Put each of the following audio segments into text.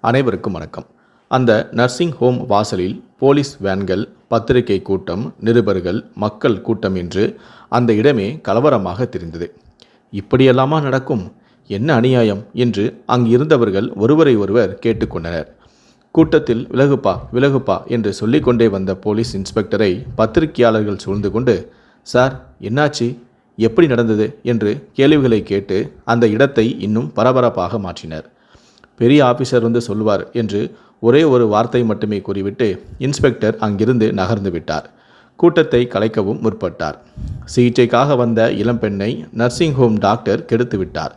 அனைவருக்கும் வணக்கம். அந்த நர்சிங் ஹோம் வாசலில் போலீஸ் வேன்கள் பத்திரிகை கூட்டம் நிருபர்கள் மக்கள் கூட்டம் என்று அந்த இடமே கலவரமாக தெரிந்தது. இப்படியெல்லாமா நடக்கும்? என்ன அநியாயம்? என்று அங்கு இருந்தவர்கள் ஒருவரை ஒருவர் கேட்டுக்கொண்டனர். கூட்டத்தில் விலகுப்பா விலகுப்பா என்று சொல்லிக்கொண்டே வந்த போலீஸ் இன்ஸ்பெக்டரை பத்திரிகையாளர்கள் சூழ்ந்து கொண்டு சார் என்னாச்சு? எப்படி நடந்தது? என்று கேள்விகளை கேட்டு அந்த இடத்தை இன்னும் பரபரப்பாக மாற்றினர். பெரிய ஆபீசர் வந்து சொல்வார் என்று ஒரே ஒரு வார்த்தை மட்டுமே கூறிவிட்டு இன்ஸ்பெக்டர் அங்கிருந்து நகர்ந்து விட்டார். கூட்டத்தை கலைக்கவும் முற்பட்டார். சிகிச்சைக்காக வந்த இளம்பெண்ணை நர்சிங் ஹோம் டாக்டர் கெடுத்து விட்டார்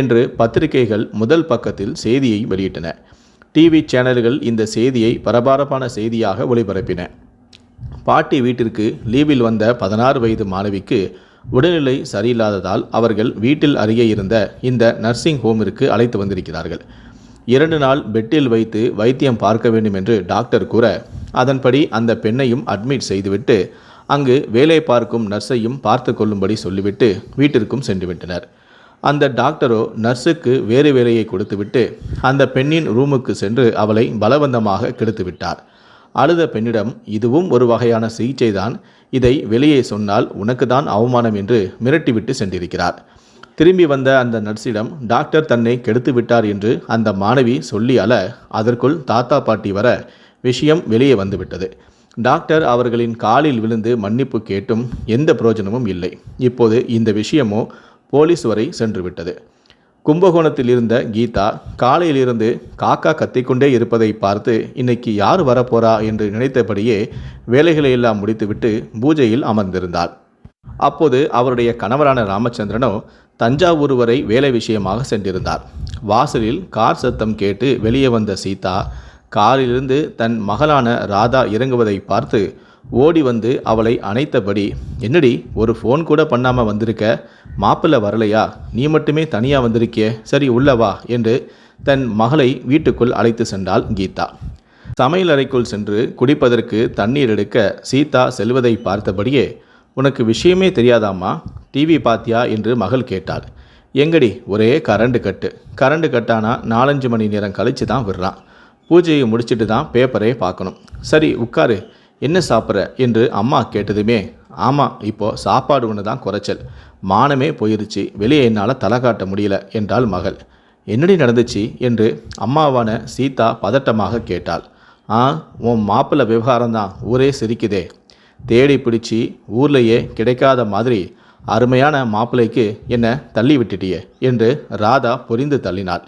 என்று பத்திரிகைகள் முதல் பக்கத்தில் செய்தியை வெளியிட்டன. டிவி சேனல்கள் இந்த செய்தியை பரபரப்பான செய்தியாக ஒளிபரப்பின. பாட்டி வீட்டிற்கு லீவில் வந்த பதினாறு வயது மாணவிக்கு உடல்நிலை சரியில்லாததால் அவர்கள் வீட்டில் அருகே இருந்த இந்த நர்சிங் ஹோமிற்கு அழைத்து வந்திருக்கிறார்கள். இரண்டு நாள் பெட்டில் வைத்து வைத்தியம் பார்க்க வேண்டும் என்று டாக்டர் கூற அதன்படி அந்த பெண்ணையும் அட்மிட் செய்துவிட்டு அங்கு வேலை பார்க்கும் நர்ஸையும் பார்த்து கொள்ளும்படி சொல்லிவிட்டு வீட்டிற்கும் சென்றுவிட்டனர். அந்த டாக்டரோ நர்ஸுக்கு வேறு வேலையை கொடுத்துவிட்டு அந்த பெண்ணின் ரூமுக்கு சென்று அவளை பலவந்தமாக கெடுத்து விட்டார் அழுத பெண்ணிடம் இதுவும் ஒரு வகையான சிகிச்சைதான். இதை வெளியே சொன்னால் உனக்கு தான் அவமானம் என்று மிரட்டிவிட்டு சென்றிருக்கிறார். திரும்பி வந்த அந்த நர்ஸிடம் டாக்டர் தன்னை கெடுத்து விட்டார் என்று அந்த மாணவி சொல்லி அல அதற்குள் தாத்தா பாட்டி வர விஷயம் வெளியே வந்துவிட்டது. டாக்டர் அவர்களின் காலில் விழுந்து மன்னிப்பு கேட்டும் எந்த பிரயோஜனமும் இல்லை. இப்போது இந்த விஷயமோ போலீஸ் வரை சென்றுவிட்டது. கும்பகோணத்தில் இருந்த கீதா காலையிலிருந்து காக்கா கத்திக்கொண்டே இருப்பதை பார்த்து இன்னைக்கு யார் வரப்போறா? என்று நினைத்தபடியே வேலைகளை எல்லாம் முடித்துவிட்டு பூஜையில் அமர்ந்திருந்தாள். அப்போது அவருடைய கணவரான ராமச்சந்திரனோ தஞ்சாவூர் வரை வேலை விஷயமாக சென்றிருந்தார். வாசலில் கார் சத்தம் கேட்டு வெளியே வந்த சீதா காரிலிருந்து தன் மகளான ராதா இறங்குவதை பார்த்து ஓடி வந்து அவளை அணைத்தபடி என்னடி ஒரு ஃபோன் கூட பண்ணாமல் வந்திருக்க? மாப்பிள்ளை வரலையா? நீ மட்டுமே தனியாக வந்திருக்கியே. சரி உள்ளவா என்று தன் மகளை வீட்டுக்குள் அழைத்து சென்றாள் கீதா. சமையல் அறைக்குள் சென்று குடிப்பதற்கு தண்ணீர் எடுக்க சீதா செல்வதை பார்த்தபடியே உனக்கு விஷயமே தெரியாதாம்மா? டிவி பாத்தியா? என்று மகள் கேட்டாள். எங்கடி? ஒரே கரண்டு கட்டு. கரண்டு கட்டானா நாலஞ்சு மணி நேரம் கழித்து தான் விடுறான். பூஜையை முடிச்சுட்டு தான் பேப்பரே பார்க்கணும். சரி உட்காரு. என்ன சாப்பிட்ற? என்று அம்மா கேட்டதுமே ஆமாம் இப்போது சாப்பாடு ஒன்று தான் குறைச்சல். மானமே போயிருச்சு. வெளியே என்னால் தலை காட்ட முடியல என்றாள் மகள். என்னடி நடந்துச்சு? என்று அம்மாவான சீதா பதட்டமாக கேட்டாள். ஆ உன் மாப்பிள்ளை விவகாரம் தான். ஊரே சிரிக்குதே. தேடி பிடிச்சி ஊர்லேயே கிடைக்காத மாதிரி அருமையான மாப்பிள்ளைக்கு என்னை தள்ளி விட்டுட்டியே என்று ராதா பொரிந்து தள்ளினாள்.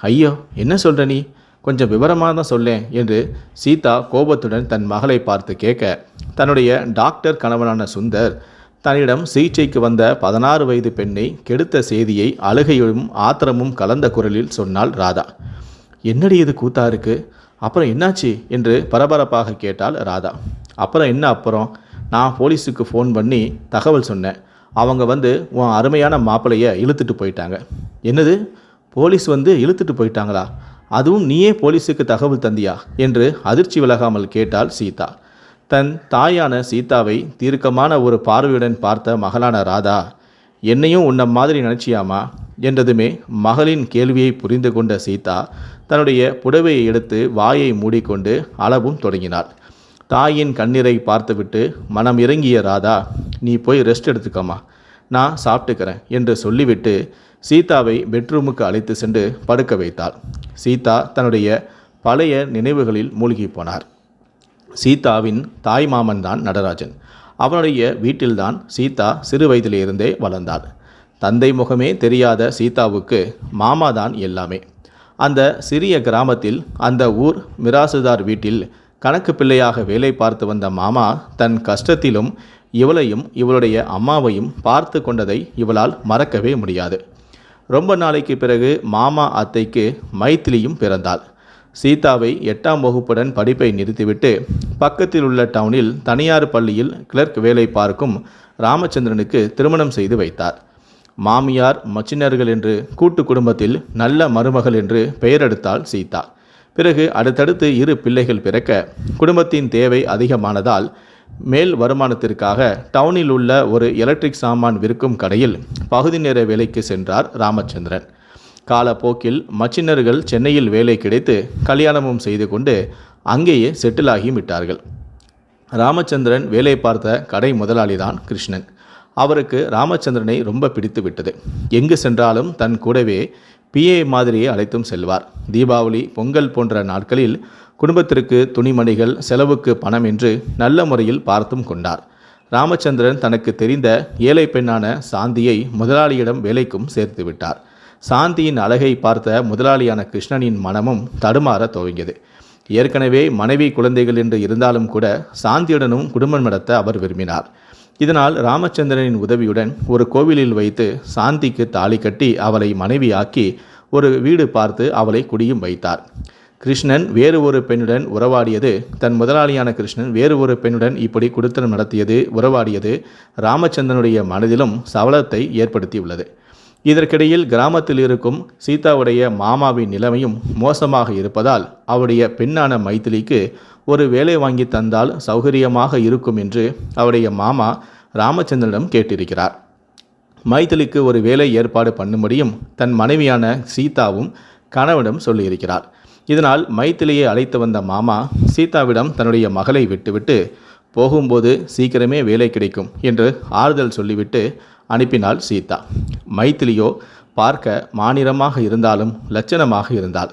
ஐயோ என்ன சொல்கிற நீ? கொஞ்சம் விவரமாக தான் சொல்லேன் என்று சீதா கோபத்துடன் தன் மகளை பார்த்து கேட்க தன்னுடைய டாக்டர் கணவனான சுந்தர் தன்னிடம் சிகிச்சைக்கு வந்த பதினாறு வயது பெண்ணை கெடுத்த செய்தியை அழுகையும் ஆத்திரமும் கலந்த குரலில் சொன்னாள் ராதா. என்னடி இது கூத்தா இருக்குது அப்புறம் என்னாச்சு? என்று பரபரப்பாக கேட்டாள் ராதா. அப்புறம் என்ன அப்புறம்? நான் போலீஸுக்கு ஃபோன் பண்ணி தகவல் சொன்னேன். அவங்க வந்து உன் அருமையான மாப்பிள்ளையை இழுத்துட்டு போயிட்டாங்க. என்னது? போலீஸ் வந்து இழுத்துட்டு போயிட்டாங்களா? அதுவும் நீயே போலீஸுக்கு தகவல் தந்தியா? என்று அதிர்ச்சி விலகாமல் கேட்டாள் சீதா. தன் தாயான சீதாவை தீர்க்கமான ஒரு பார்வையுடன் பார்த்த மகளான ராதா என்னையும் உன்ன மாதிரி நினச்சியாமா? என்றதுமே மகளின் கேள்வியை புரிந்து கொண்ட சீதா தன்னுடைய புடவையை எடுத்து வாயை மூடிக்கொண்டு அளவும் தொடங்கினாள். தாயின் கண்ணீரை பார்த்துவிட்டு மனம் இறங்கிய ராதா நீ போய் ரெஸ்ட் எடுத்துக்கம்மா. நான் சாப்பிட்டுக்கிறேன் என்று சொல்லிவிட்டு சீதாவை பெட்ரூமுக்கு அழைத்து சென்று படுக்க வைத்தாள். சீதா தன்னுடைய பழைய நினைவுகளில் மூழ்கி போனார். சீதாவின் தாய் மாமன் தான் நடராஜன். அவனுடைய வீட்டில்தான் சீதா சிறு வயதிலிருந்தே வளர்ந்தாள். தந்தை முகமே தெரியாத சீதாவுக்கு மாமா தான் எல்லாமே. அந்த சிறிய கிராமத்தில் அந்த ஊர் மிராசுதார் வீட்டில் கணக்கு பிள்ளையாக வேலை பார்த்து வந்த மாமா தன் கஷ்டத்திலும் இவளையும் இவளுடைய அம்மாவையும் பார்த்து கொண்டதை இவளால் மறக்கவே முடியாது. ரொம்ப நாளைக்கு பிறகு மாமா அத்தைக்கு மைத்திலியும் பிறந்தாள். சீதாவை எட்டாம் வகுப்புடன் படிப்பை நிறுத்திவிட்டு பக்கத்தில் உள்ள டவுனில் தனியார் பள்ளியில் கிளர்க் வேலை பார்க்கும் ராமச்சந்திரனுக்கு திருமணம் செய்து வைத்தார். மாமியார் மச்சினர்கள் என்று கூட்டு குடும்பத்தில் நல்ல மருமகள் என்று பெயரெடுத்தாள் சீதா. பிறகு அடுத்தடுத்து இரு பிள்ளைகள் பிறக்க குடும்பத்தின் தேவை அதிகமானதால் மேல் வருமானத்திற்காக டவுனில் உள்ள ஒரு எலக்ட்ரிக் சாமான் விற்கும் கடையில் பகுதி நேர வேலைக்கு சென்றார் ராமச்சந்திரன். காலப்போக்கில் மச்சினர்கள் சென்னையில் வேலை கிடைத்து கல்யாணமும் செய்து கொண்டு அங்கேயே செட்டிலாகி விட்டார்கள். ராமச்சந்திரன் வேலை பார்த்த கடை முதலாளிதான் கிருஷ்ணன். அவருக்கு ராமச்சந்திரனை ரொம்ப பிடித்து விட்டது. எங்கு சென்றாலும் தன் கூடவே பிஏ மாதிரியே அழைத்தும் செல்வார். தீபாவளி பொங்கல் போன்ற நாட்களில் குடும்பத்திற்கு துணிமணிகள் செலவுக்கு பணம் என்று நல்ல முறையில் பார்த்தும் கொண்டார். ராமச்சந்திரன் தனக்கு தெரிந்த ஏழை பெண்ணான சாந்தியை முதலாளியிடம் வேலைக்கும் சேர்த்து விட்டார். சாந்தியின் அழகை பார்த்த முதலாளியான கிருஷ்ணனின் மனமும் தடுமாற துவங்கியது. ஏற்கனவே மனைவி குழந்தைகள் என்று இருந்தாலும் கூட சாந்தியுடனும் குடும்பம் நடத்த அவர் விரும்பினார். இதனால் ராமச்சந்திரனின் உதவியுடன் ஒரு கோவிலில் வைத்து சாந்திக்கு தாலி கட்டி அவளை மனைவியாக்கி ஒரு வீடு பார்த்து அவளை குடியும் வைத்தார். கிருஷ்ணன் வேறு ஒரு பெண்ணுடன் உறவாடியது தன் முதலாளியான கிருஷ்ணன் வேறு ஒரு பெண்ணுடன் இப்படி குடுத்தனம் நடத்தியது உறவாடியது ராமச்சந்திரனுடைய மனதிலும் சவலத்தை ஏற்படுத்தியுள்ளது. இதற்கிடையில் கிராமத்தில் இருக்கும் சீதாவுடைய மாமாவின் நிலைமையும் மோசமாக இருப்பதால் அவருடைய பெண்ணான மைத்திலிக்கு ஒரு வேலை வாங்கி தந்தால் சௌகரியமாக இருக்கும் என்று அவருடைய மாமா ராமச்சந்திரனிடம் கேட்டிருக்கிறார். மைத்திலிக்கு ஒரு வேலை ஏற்பாடு பண்ணும்படியும் தன் மனைவியான சீதாவும் கணவனிடம் சொல்லியிருக்கிறார். இதனால் மைத்திலியை அழைத்து வந்த மாமா சீதாவிடம் தன்னுடைய மகளை விட்டுவிட்டு போகும்போது சீக்கிரமே வேலை கிடைக்கும் என்று ஆறுதல் சொல்லிவிட்டு அனுப்பினாள் சீதா. மைத்திலியோ பார்க்க மாநிலமாக இருந்தாலும் லட்சணமாக இருந்தாள்.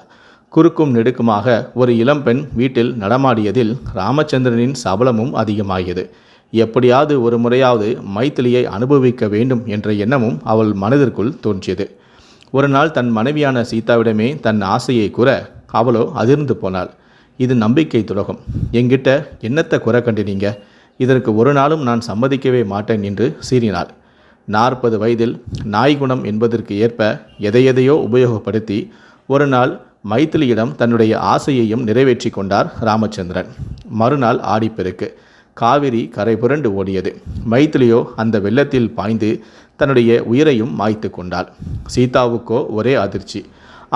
குறுக்கும் நெடுக்குமாக ஒரு இளம்பெண் வீட்டில் நடமாடியதில் ராமச்சந்திரனின் சபலமும் அதிகமாகியது. எப்படியாவது ஒரு முறையாவது மைத்திலியை அனுபவிக்க வேண்டும் என்ற எண்ணமும் அவள் மனதிற்குள் தோன்றியது. ஒரு நாள் தன் மனைவியான சீதாவிடமே தன் ஆசையை கூற அவளோ அதிர்ந்து போனாள். இது நம்பிக்கை துலகம் என்கிட்ட என்னத்தை குறை கண்டினீங்க? இதற்கு ஒரு நாளும் நான் சம்மதிக்கவே மாட்டேன் என்று சீறினாள். நாற்பது வயதில் நாய்குணம் என்பதற்கு ஏற்ப எதையெதையோ உபயோகப்படுத்தி ஒரு நாள் மைத்திலியிடம் தன்னுடைய ஆசையையும் நிறைவேற்றி கொண்டார் ராமச்சந்திரன். மறுநாள் ஆடிப்பெருக்கு. காவிரி கரை புரண்டு ஓடியது. மைத்திலியோ அந்த வெள்ளத்தில் பாய்ந்து தன்னுடைய உயிரையும் மாய்த்து கொண்டாள். சீதாவுக்கோ ஒரே அதிர்ச்சி.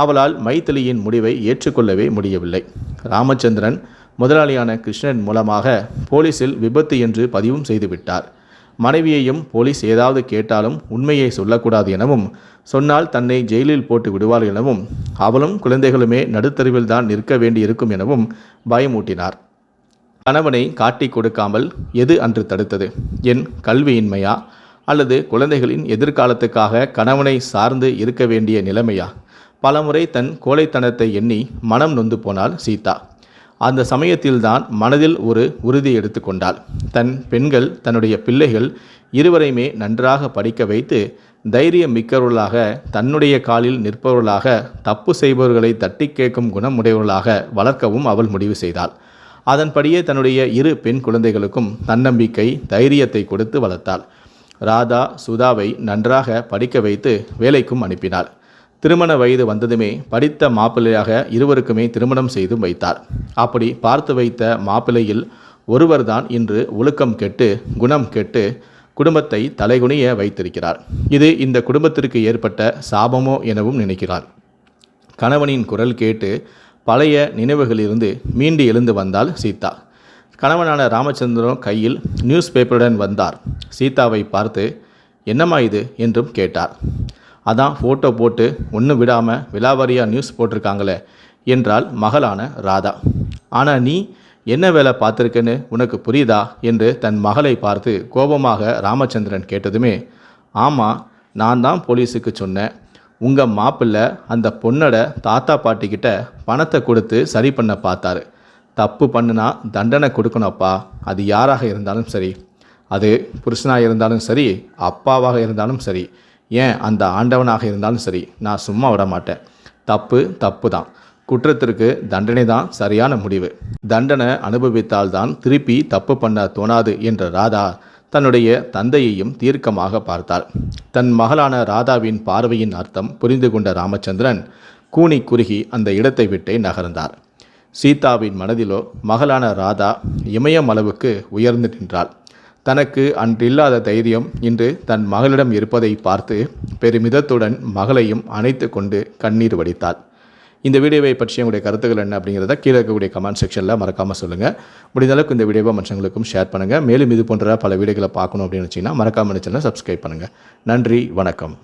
அவளால் மைத்திலியின் முடிவை ஏற்றுக்கொள்ளவே முடியவில்லை. ராமச்சந்திரன் முதலாளியான கிருஷ்ணன் மூலமாக போலீசில் விபத்து என்று பதிவும் செய்துவிட்டார். மனைவியையும் போலீஸ் ஏதாவது கேட்டாலும் உண்மையை சொல்லக்கூடாது எனவும் சொன்னால் தன்னை ஜெயிலில் போட்டு விடுவார் எனவும் அவளும் குழந்தைகளுமே நடுத்தருவில் தான் நிற்க வேண்டியிருக்கும் எனவும் பயமூட்டினார். கணவனை காட்டி கொடுக்காமல் எது அன்று தடுத்தது? என் கல்வியின்மையா? அல்லது குழந்தைகளின் எதிர்காலத்துக்காக கணவனை சார்ந்து இருக்க வேண்டிய நிலைமையா? பலமுறை தன் கோழைத்தனத்தை எண்ணி மனம் நொந்து போனாள் சீதா. அந்த சமயத்தில்தான் மனதில் ஒரு உறுதி எடுத்துக்கொண்டாள். தன் பெண்கள் தன்னுடைய பிள்ளைகள் இருவரையுமே நன்றாக படிக்க வைத்து தைரியம் மிக்கவர்களாக தன்னுடைய காலில் நிற்பவர்களாக தப்பு செய்பவர்களை தட்டி கேட்கும் குணமுடையவர்களாக வளர்க்கவும் அவள் முடிவு செய்தாள். அதன்படியே தன்னுடைய இரு பெண் குழந்தைகளுக்கும் தன்னம்பிக்கை தைரியத்தை கொடுத்து வளர்த்தாள். ராதா சுதாவை நன்றாக படிக்க வைத்து வேலைக்கும் அனுப்பினாள். திருமண வயது வந்ததுமே படித்த மாப்பிள்ளையாக இருவருக்குமே திருமணம் செய்தும் வைத்தார். அப்படி பார்த்து வைத்த மாப்பிள்ளையில் ஒருவர்தான் இன்று ஒழுக்கம் கெட்டு குணம் கெட்டு குடும்பத்தை தலைகுனிய வைத்திருக்கிறார். இது இந்த குடும்பத்திற்கு ஏற்பட்ட சாபமோ எனவும் நினைக்கிறார். கணவனின் குரல் கேட்டு பழைய நினைவுகளிலிருந்து மீண்டு எழுந்து வந்தால் சீதா. கணவனான ராமச்சந்திரன் கையில் நியூஸ் பேப்பருடன் வந்தார். சீதாவை பார்த்து என்னம்மா இது? என்றும் கேட்டார். அதான் ஃபோட்டோ போட்டு ஒன்றும் விடாமல் விலாவாரியாக நியூஸ் போட்டிருக்காங்களே என்றால் மகளான ராதா. ஆனால் நீ என்ன வேலை பார்த்துருக்கேன்னு உனக்கு புரியுதா? என்று தன் மகளை பார்த்து கோபமாக ராமச்சந்திரன் கேட்டதுமே ஆமாம் நான் தான் போலீஸுக்கு சொன்னேன். உங்கள் மாப்பிள்ளை அந்த பொண்ணோட தாத்தா பாட்டிக்கிட்ட பணத்தை கொடுத்து சரி பண்ண பார்த்தாரு. தப்பு பண்ணுனா தண்டனை கொடுக்கணும்ப்பா. அது யாராக இருந்தாலும் சரி. அது புருஷனாக இருந்தாலும் சரி அப்பாவாக இருந்தாலும் சரி. ஏன் அந்த ஆண்டவனாக இருந்தாலும் சரி நான் சும்மா விட மாட்டேன். தப்பு தப்பு தான் குற்றத்திற்கு தண்டனை தான் சரியான முடிவு. தண்டனை அனுபவித்தால்தான் திருப்பி தப்பு பண்ண தோணாது என்ற ராதா தன்னுடைய தந்தையையும் தீர்க்கமாக பார்த்தாள். தன் மகளான ராதாவின் பார்வையின் அர்த்தம் புரிந்து கொண்ட ராமச்சந்திரன் கூனி குறுகி அந்த இடத்தை விட்டே நகர்ந்தார். சீதாவின் மனதிலோ மகளான ராதா இமயம் அளவுக்கு உயர்ந்து நின்றாள். தனக்கு அன்றில்லாத தைரியம் இன்று தன் மகளிடம் இருப்பதை பார்த்து பெருமிதத்துடன் மகளையும் அணைத்து கொண்டு கண்ணீர் வடித்தாள். இந்த வீடியோவை பற்றி உங்களுடைய கருத்துக்கள் என்ன அப்படிங்கிறத கீழே இருக்கக்கூடிய கமெண்ட் செக்ஷனில் மறக்காமல் சொல்லுங்கள் முடிந்தளவுக்கு இந்த வீடியோவை மற்றவங்களுக்கும் ஷேர் பண்ணுங்கள் மேலும் இது போன்ற பல வீடியோக்களை பார்க்கணும் அப்படின்னு வச்சிங்கன்னா மறக்காமல் சேனலை சப்ஸ்கிரைப் பண்ணுங்கள் நன்றி வணக்கம்.